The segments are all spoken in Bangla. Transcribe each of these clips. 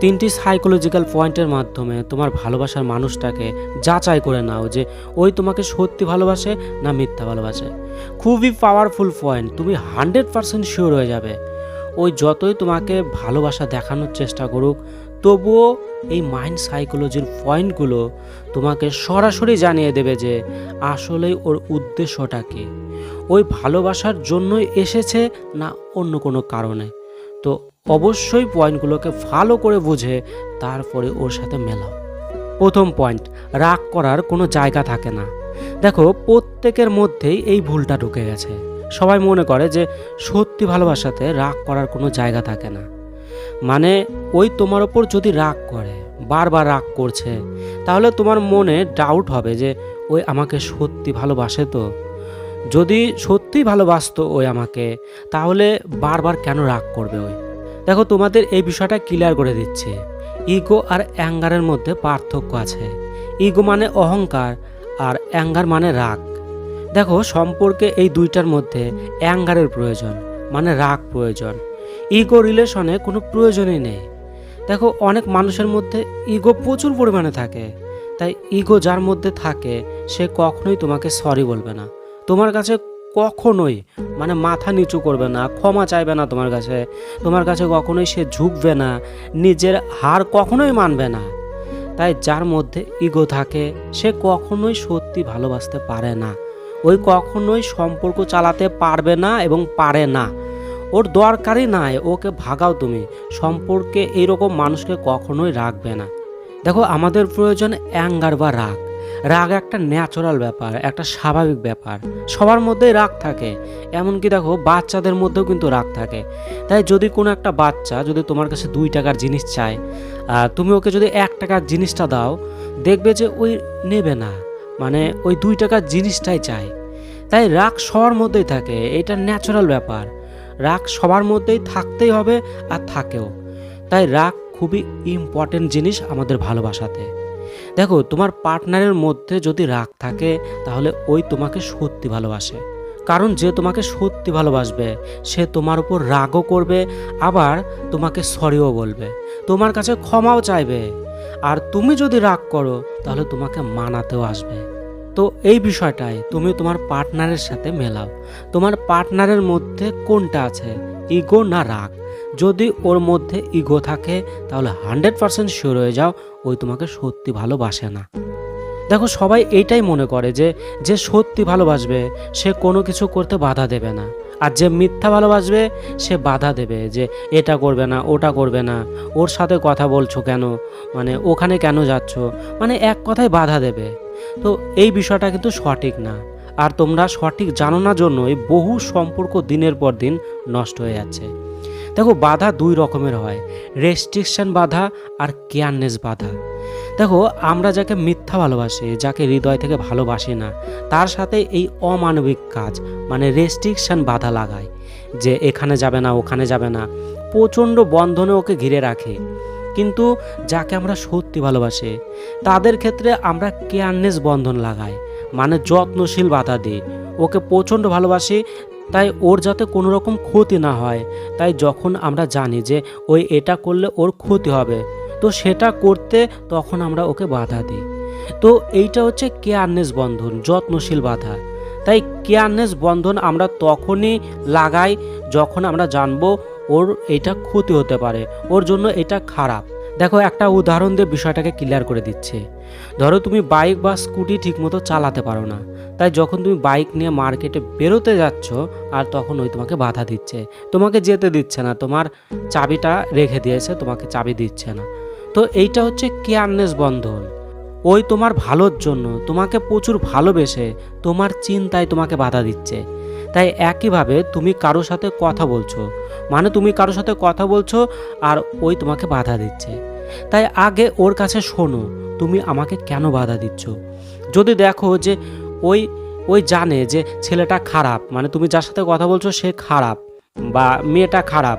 তিনটি সাইকোলজিক্যাল পয়েন্টের মাধ্যমে তোমার ভালোবাসার মানুষটাকে যাচাই করে নাও যে ওই তোমাকে সত্যি ভালোবাসে না মিথ্যা ভালোবাসে। খুবই পাওয়ারফুল পয়েন্ট তুমি হান্ড্রেড পারসেন্ট শিওর হয়ে যাবে। ওই যতই তোমাকে ভালোবাসা দেখানোর চেষ্টা করুক, তবুও এই মাইন্ড সাইকোলজির পয়েন্টগুলো তোমাকে সরাসরি জানিয়ে দেবে যে আসলেই ওর উদ্দেশ্যটা কী। ওই ভালোবাসার জন্যই এসেছে না অন্য কোনো কারণে? তো অবশ্যই পয়েন্টগুলোকে ভালো করে বুঝে তারপরে ওর সাথে মেলাও। প্রথম পয়েন্ট, রাগ করার কোনো জায়গা থাকে না। দেখো, প্রত্যেকের মধ্যেই এই ভুলটা ঢুকে গেছে। সবাই মনে করে যে সত্যি ভালোবাসাতে রাগ করার কোনো জায়গা থাকে না। মানে ওই তোমার ওপর যদি রাগ করে, বারবার রাগ করছে, তাহলে তোমার মনে ডাউট হবে যে, ওই আমাকে সত্যি ভালোবাসে তো? যদি সত্যিই ভালোবাসতো ওই আমাকে, তাহলে বারবার কেন রাগ করবে ওই? দেখো, তোমাদের এই বিষয়টা ক্লিয়ার করে দিচ্ছে। ইগো আর অ্যাঙ্গারের মধ্যে পার্থক্য আছে। ইগো মানে অহংকার আর অ্যাঙ্গার মানে রাগ। দেখো, সম্পর্কে এই দুইটার মধ্যে অ্যাঙ্গারের প্রয়োজন মানে রাগ প্রয়োজন। ইগো রিলেশনে কোনো প্রয়োজনই নেই। দেখো, অনেক মানুষের মধ্যে ইগো প্রচুর পরিমাণে থাকে। তাই ইগো যার মধ্যে থাকে, সে কখনোই তোমাকে সরি বলবে না। তোমার কাছে কখনোই মানে মাথা নিচু করবে না, ক্ষমা চাইবে না তোমার কাছে। তোমার কাছে কখনোই সে ঝুঁকবে না, নিজের হার কখনোই মানবে না। তাই যার মধ্যে ইগো থাকে, সে কখনোই সত্যি ভালোবাসতে পারে না। ওই কখনোই সম্পর্ক চালাতে পারবে না এবং পারে না। ওর দরকারই নাই, ওকে ভাগাও তুমি। সম্পর্কে এইরকম মানুষকে কখনোই রাখবে না। দেখো, আমাদের প্রয়োজন অ্যাঙ্গার বা রাগ। রাগ একটা ন্যাচারাল ব্যাপার, একটা স্বাভাবিক ব্যাপার। সবার মধ্যেই রাগ থাকে। এমনকি দেখো, বাচ্চাদের মধ্যেও কিন্তু রাগ থাকে। তাই যদি কোনো একটা বাচ্চা, যদি তোমার কাছে দুই টাকার জিনিস চায় আর তুমি ওকে যদি এক টাকার জিনিসটা দাও, দেখবে যে ওই নেবে না। মানে ওই দুই টাকার জিনিসটাই চায়। তাই রাগ সবার মধ্যেই থাকে। এটা ন্যাচারাল ব্যাপার। রাগ সবার মধ্যেই থাকতেই হবে আর থাকেও। তাই রাগ খুবই ইম্পর্টেন্ট জিনিস আমাদের ভালোবাসাতে। দেখো, তোমার পার্টনারের মধ্যে যদি রাগ থাকে, তাহলে ওই তোমাকে সত্যি ভালোবাসে। কারণ যে তোমাকে সত্যি ভালোবাসবে, সে তোমার উপর রাগও করবে, আবার তোমাকে সরিও বলবে। তোমার কাছে ক্ষমাও চাইবে। আর তুমি যদি রাগ করো, তাহলে তোমাকে মানাতেও আসবে। তো এই বিষয়টাই, তুমি তোমার পার্টনারের সাথে মেলাও। তোমার পার্টনারের মধ্যে কোনটা আছে ইগো না রাগ? যদি ওর মধ্যে ইগো থাকে, তাহলে হান্ড্রেড পারসেন্ট শিওর হয়ে যাও ওই তোমাকে সত্যি ভালোবাসে না। দেখো, সবাই এইটাই মনে করে যে যে সত্যি ভালোবাসবে, সে কোনো কিছু করতে বাধা দেবে না। আর যে মিথ্যা ভালোবাসবে, সে বাধা দেবে যে, এটা করবে না, ওটা করবে না, ওর সাথে কথা বলছো কেন মানে ওখানে কেন যাচ্ছ মানে এক কথায় বাধা দেবে। তো এই বিষয়টা কিন্তু সঠিক না। আর তোমরা সঠিক জানো না জন্যই বহু সম্পর্ক দিনের পর দিন নষ্ট হয়ে যাচ্ছে। দেখো, বাধা দুই রকমের হয় রেস্ট্রিকশন বাধা আর কেয়ারনেস বাধা। দেখো, আমরা যাকে মিথ্যা ভালোবাসি, যাকে হৃদয় থেকে ভালোবাসি না, তার সাথে এই অমানবিক কাজ মানে রেস্ট্রিকশন বাধা লাগায়, যে এখানে যাবে না, ওখানে যাবে না, প্রচণ্ড বন্ধনে ওকে ঘিরে রাখে। কিন্তু যাকে আমরা সত্যি ভালোবাসি, তাদের ক্ষেত্রে আমরা কেয়ারনেস বন্ধন লাগাই মানে যত্নশীল বাধা দিই। ওকে প্রচণ্ড ভালোবাসি তাই ওর যাতে কোনো রকম ক্ষতি না হয়। তাই যখন আমরা জানি যে ওই এটা করলে ওর ক্ষতি হবে, তো সেটা করতে তখন আমরা ওকে বাধা দিই। তো এইটা হচ্ছে কেয়ারনেস বন্ধন, যত্নশীল বাধা। তাই কেয়ারনেস বন্ধন আমরা তখনই লাগাই যখন আমরা জানব ওর এটা ক্ষতি হতে পারে, ওর জন্য এটা খারাপ। দেখো, একটা উদাহরণ দিয়ে বিষয়টাকে ক্লিয়ার করে দিচ্ছে। ধরো, তুমি বাইক বা স্কুটি ঠিকমতো চালাতে পারো না। তাই যখন তুমি বাইক নিয়ে মার্কেটে বেরোতে যাচ্ছ, আর তখন ওই তোমাকে বাধা দিচ্ছে। তোমাকে যেতে দিচ্ছে না, তোমার চাবিটা রেখে দিয়েছে, তোমাকে চাবি দিচ্ছে না। তো এইটা হচ্ছে কেয়ারনেস বন্ধন। ওই তোমার ভালোর জন্য, তোমাকে প্রচুর ভালোবেসে তোমার চিন্তায় তোমাকে বাধা দিচ্ছে। তাই একইভাবে তুমি কারোর সাথে কথা বলছো মানে তুমি কারোর সাথে কথা বলছো, আর ওই তোমাকে বাধা দিচ্ছে। তাই আগে ওর কাছে শোনো, তুমি আমাকে কেন বাধা দিচ্ছ? যদি দেখো যে ওই ওই জানে যে ছেলেটা খারাপ মানে তুমি যার সাথে কথা বলছো সে খারাপ বা মেয়েটা খারাপ,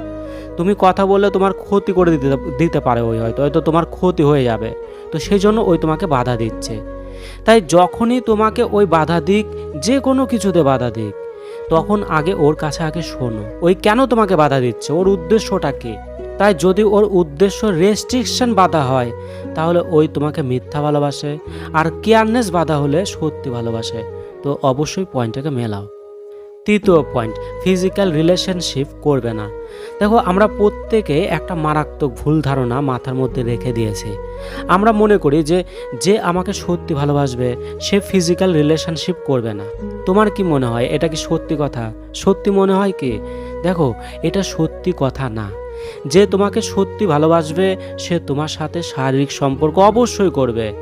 তুমি কথা বললে তোমার ক্ষতি করে দিতে দিতে পারে ওই হয়তো হয়তো তোমার ক্ষতি হয়ে যাবে। তো সেই জন্য ওই তোমাকে বাধা দিচ্ছে। তাই যখনই তোমাকে ওই বাধা দিক, যে কোনো কিছুতে বাধা দিক, তখন আগে ওর কাছে আগে শোনো। ওই কেন তোমাকে বাধা দিচ্ছে? ওর উদ্দেশ্যটা কি? তাই যদি ওর উদ্দেশ্য রেস্ট্রিকশন বাধা হয়, তাহলে ওই তোমাকে মিথ্যা ভালোবাসে আর কেয়ারনেস বাধা হলে সত্যি ভালোবাসে। তো অবশ্যই পয়েন্টটাকে মেলাও। তৃতীয় পয়েন্ট ফিজিক্যাল রিলেশনশিপ করবে না। দেখো, আমরা প্রত্যেকে একটা মারাত্মক ভুল ধারণা মাথার মধ্যে রেখে দিয়েছি। আমরা মনে করি যে যে আমাকে সত্যি ভালোবাসবে, সে ফিজিক্যাল রিলেশনশিপ করবে না। তোমার কি মনে হয়? এটা কি সত্যি কথা? সত্যি মনে হয় কি? দেখো, এটা সত্যি কথা না। যে তোমাকে সত্যি ভালোবাসবে, সে তোমার সাথে শারীরিক সম্পর্ক অবশ্যই করবে।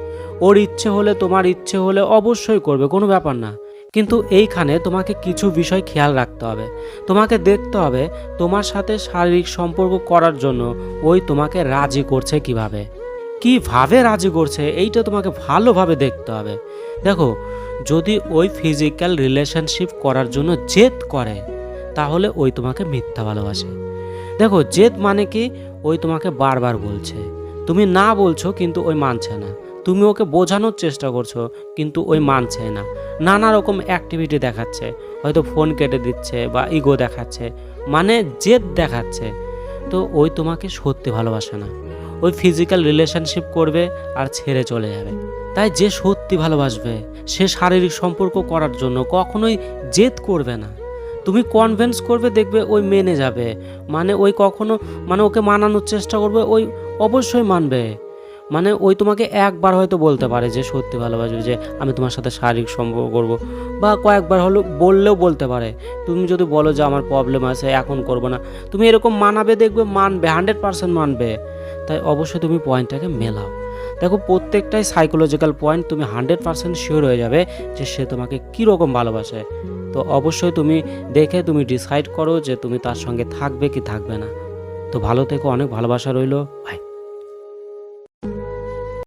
ওর ইচ্ছে হলে তোমার ইচ্ছে হলে অবশ্যই করবে, কোনো ব্যাপার না। কিন্তু এইখানে তোমাকে কিছু বিষয় খেয়াল রাখতে হবে। তোমাকে দেখতে হবে তোমার সাথে শারীরিক সম্পর্ক করার জন্য ওই তোমাকে রাজি করছে কীভাবে। কীভাবে রাজি করছে, এইটা তোমাকে ভালোভাবে দেখতে হবে। দেখো, যদি ওই ফিজিক্যাল রিলেশনশিপ করার জন্য জেদ করে, তাহলে ওই তোমাকে মিথ্যা ভালোবাসে। দেখো, জেদ মানে কি? ওই তোমাকে বারবার বলছে। তুমি না বলছো, কিন্তু ওই মানছে না। তুমি ওকে বোঝানোর চেষ্টা করছ, কিন্তু ওই মানছে না। নানা রকম অ্যাক্টিভিটি দেখাচ্ছে। হয়তো ফোন কেটে দিচ্ছে বা ইগো দেখাচ্ছে। মানে জেদ দেখাচ্ছে। তো ওই তোমাকে সত্যি ভালোবাসে না। ওই ফিজিক্যাল রিলেশনশিপ করবে আর ছেড়ে চলে যাবে। তাই যে সত্যি ভালোবাসবে, সে শারীরিক সম্পর্ক করার জন্য কখনোই জেদ করবে না। তুমি কনভেন্স করবে, দেখবে ওই মেনে যাবে। মানে ওই কখনো মানে ওকে মানানোর চেষ্টা করবে, ওই অবশ্যই মানবে। মানে ওই তোমাকে একবার হয়তো বলতে পারে যে, সত্যি ভালোবাসবে যে, আমি তোমার সাথে শারীরিক সম্পর্ক করব। বা কয়েকবার হলো বললেও বলতে পারে। তুমি যদি বলো যে, আমার প্রবলেম আছে, এখন করব না। তুমি এরকম মানাবে, দেখবে মানবে হান্ড্রেড পার্সেন্ট মানবে। তাই অবশ্যই তুমি পয়েন্টটাকে মেলাও। দেখো, প্রত্যেকটাই সাইকোলজিক্যাল পয়েন্ট তুমি হান্ড্রেড পার্সেন্ট শিওর হয়ে যাবে যে সে তোমাকে কীরকম ভালোবাসে। তো অবশ্যই তুমি দেখে তুমি ডিসাইড করো যে তুমি তার সঙ্গে থাকবে কি থাকবে না। তো ভালো থেকো, অনেক ভালোবাসা রইল। বাই